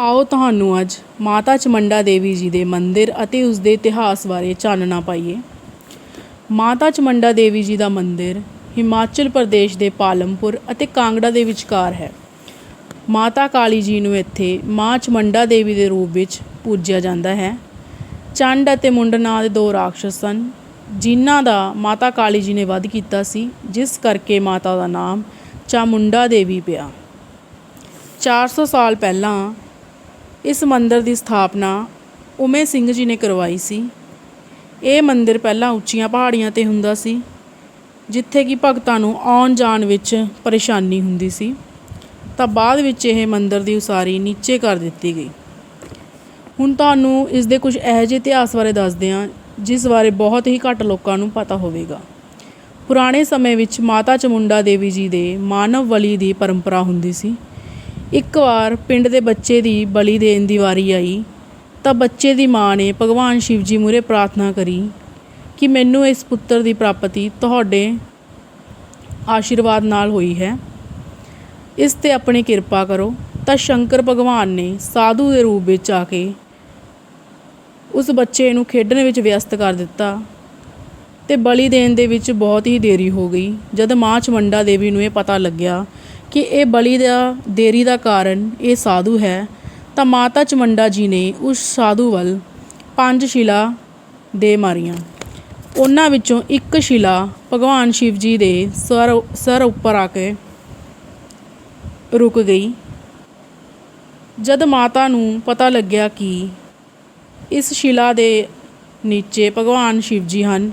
ਆਓ ਤੁਹਾਨੂੰ ਅੱਜ ਮਾਤਾ ਚਮੰਡਾ ਦੇਵੀ ਜੀ ਦੇ ਮੰਦਿਰ ਅਤੇ ਉਸ ਦੇ ਇਤਿਹਾਸ ਬਾਰੇ ਚਾਨਣਾ ਪਾਈਏ। ਮਾਤਾ ਚਮੰਡਾ ਦੇਵੀ ਜੀ ਦਾ ਮੰਦਿਰ ਹਿਮਾਚਲ ਪ੍ਰਦੇਸ਼ ਦੇ ਪਾਲਮਪੁਰ ਅਤੇ ਕਾਂਗੜਾ ਦੇ ਵਿਚਕਾਰ ਹੈ। ਮਾਤਾ ਕਾਲੀ ਜੀ ਨੂੰ ਇੱਥੇ ਮਾਂ ਚਮੰਡਾ ਦੇਵੀ ਦੇ ਰੂਪ ਵਿੱਚ ਪੂਜਿਆ ਜਾਂਦਾ ਹੈ। ਚੰਡ ਅਤੇ ਮੁੰਡ ਨਾਂ ਦੇ ਦੋ ਰਾਖਸ਼ ਸਨ, ਜਿਨ੍ਹਾਂ ਦਾ ਮਾਤਾ ਕਾਲੀ ਜੀ ਨੇ ਵਧ ਕੀਤਾ ਸੀ, ਜਿਸ ਕਰਕੇ ਮਾਤਾ ਦਾ ਨਾਮ ਚਾਮੁੰਡਾ ਦੇਵੀ ਪਿਆ। 400 ਸਾਲ ਪਹਿਲਾਂ ਇਸ ਮੰਦਿਰ ਦੀ ਸਥਾਪਨਾ ਉਮੇ ਸਿੰਘ ਜੀ ਨੇ ਕਰਵਾਈ ਸੀ। ਇਹ ਮੰਦਿਰ ਪਹਿਲਾਂ ਉੱਚੀਆਂ ਪਹਾੜੀਆਂ ਤੇ ਹੁੰਦਾ ਸੀ, ਜਿੱਥੇ ਕਿ ਭਗਤਾਂ ਨੂੰ ਆਉਣ ਜਾਣ ਵਿੱਚ ਪਰੇਸ਼ਾਨੀ ਹੁੰਦੀ ਸੀ। ਤਾਂ ਬਾਅਦ ਵਿੱਚ ਇਹ ਮੰਦਿਰ ਦੀ ਉਸਾਰੀ ਨੀਚੇ ਕਰ ਦਿੱਤੀ ਗਈ। ਹੁਣ ਤੁਹਾਨੂੰ ਇਸ ਦੇ ਕੁਝ ਇਹੋ ਜਿਹੇ ਇਤਿਹਾਸ ਬਾਰੇ ਦੱਸਦੇ ਹਾਂ, ਜਿਸ ਬਾਰੇ ਬਹੁਤ ਹੀ ਘੱਟ ਲੋਕਾਂ ਨੂੰ ਪਤਾ ਹੋਵੇਗਾ। ਪੁਰਾਣੇ ਸਮੇਂ ਵਿੱਚ ਮਾਤਾ ਚਮੁੰਡਾ ਦੇਵੀ ਜੀ ਦੇ ਮਾਨਵ ਬਲੀ ਦੀ ਪਰੰਪਰਾ ਹੁੰਦੀ ਸੀ। ਇੱਕ ਵਾਰ ਪਿੰਡ ਦੇ ਬੱਚੇ ਦੀ ਬਲੀ ਦੇਣ ਦੀ ਵਾਰੀ ਆਈ, ਤਾਂ ਬੱਚੇ ਦੀ ਮਾਂ ਨੇ ਭਗਵਾਨ ਸ਼ਿਵ ਜੀ ਮੂਹਰੇ ਪ੍ਰਾਰਥਨਾ ਕਰੀ ਕਿ ਮੈਨੂੰ ਇਸ ਪੁੱਤਰ ਦੀ ਪ੍ਰਾਪਤੀ ਤੁਹਾਡੇ ਆਸ਼ੀਰਵਾਦ ਨਾਲ ਹੋਈ ਹੈ। ਇਸ ਤੇ ਆਪਣੀ ਕਿਰਪਾ ਕਰੋ। ਤਾਂ ਸ਼ੰਕਰ ਭਗਵਾਨ ਨੇ ਸਾਧੂ ਦੇ ਰੂਪ ਵਿੱਚ ਆ ਕੇ ਉਸ ਬੱਚੇ ਨੂੰ ਖੇਡਣ ਵਿੱਚ ਵਿਅਸਤ ਕਰ ਦਿੱਤਾ ਤੇ ਬਲੀ ਦੇਣ ਦੇ ਵਿੱਚ ਬਹੁਤ ਹੀ ਦੇਰੀ ਹੋ ਗਈ। ਜਦ ਮਾਂ ਚਮੰਡਾ ਦੇਵੀ ਨੂੰ ਇਹ ਪਤਾ ਲੱਗਿਆ ਕਿ ਇਹ ਬਲੀ ਦਾ ਦੇਰੀ ਦਾ ਕਾਰਨ ਇਹ ਸਾਧੂ ਹੈ, ਤਾਂ ਮਾਤਾ ਚਮੰਡਾ ਜੀ ਨੇ ਉਸ ਸਾਧੂ ਵੱਲ ਪੰਜ ਸ਼ਿਲਾ ਦੇ ਮਾਰੀਆਂ। ਉਹਨਾਂ ਵਿੱਚੋਂ ਇੱਕ ਸ਼ਿਲਾ ਭਗਵਾਨ ਸ਼ਿਵ ਜੀ ਦੇ ਸਰ ਸਰ ਉੱਪਰ ਆ ਕੇ ਰੁਕ ਗਈ। ਜਦ ਮਾਤਾ ਨੂੰ ਪਤਾ ਲੱਗਿਆ ਕਿ ਇਸ ਸ਼ਿਲਾ ਦੇ ਨੀਚੇ ਭਗਵਾਨ ਸ਼ਿਵ ਜੀ ਹਨ,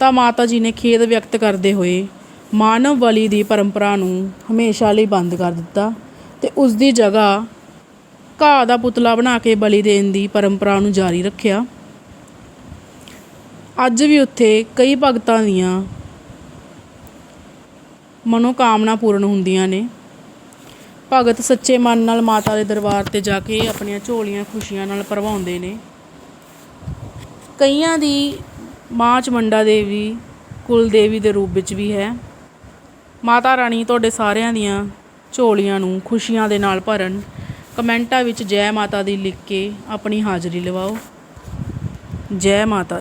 ਤਾਂ ਮਾਤਾ ਜੀ ਨੇ ਖੇਦ ਵਿਅਕਤ ਕਰਦੇ ਹੋਏ ਮਾਨਵ ਬਲੀ ਦੀ ਪਰੰਪਰਾ ਨੂੰ ਹਮੇਸ਼ਾ ਲਈ ਬੰਦ ਕਰ ਦਿੱਤਾ ਤੇ ਉਸ ਦੀ ਜਗ੍ਹਾ ਘਾਹ ਦਾ ਪੁਤਲਾ ਬਣਾ ਕੇ ਬਲੀ ਦੇਣ ਦੀ ਪਰੰਪਰਾ ਨੂੰ ਜਾਰੀ ਰੱਖਿਆ। ਅੱਜ ਵੀ ਉੱਥੇ ਕਈ ਭਗਤਾਂ ਦੀਆਂ ਮਨੋਕਾਮਨਾ ਪੂਰਨ ਹੁੰਦੀਆਂ ਨੇ। ਭਗਤ ਸੱਚੇ ਮਨ ਨਾਲ ਮਾਤਾ ਦੇ ਦਰਬਾਰ ਤੇ ਜਾ ਕੇ ਆਪਣੀਆਂ ਝੋਲੀਆਂ ਖੁਸ਼ੀਆਂ ਨਾਲ ਭਰਵਾਉਂਦੇ ਨੇ। ਕਈਆਂ ਦੀ ਮਾਂ ਚਮੰਡਾ ਦੇਵੀ ਕੁਲ ਦੇਵੀ ਦੇ ਰੂਪ ਵਿੱਚ ਵੀ ਹੈ। ਮਾਤਾ ਰਾਣੀ ਤੁਹਾਡੇ ਸਾਰਿਆਂ ਦੀਆਂ ਝੋਲੀਆਂ ਨੂੰ ਖੁਸ਼ੀਆਂ ਦੇ ਨਾਲ ਭਰਨ, ਕਮੈਂਟਾਂ ਵਿੱਚ ਜੈ ਮਾਤਾ ਦੀ ਲਿਖ ਕੇ ਆਪਣੀ ਹਾਜ਼ਰੀ ਲਵਾਓ। ਜੈ ਮਾਤਾ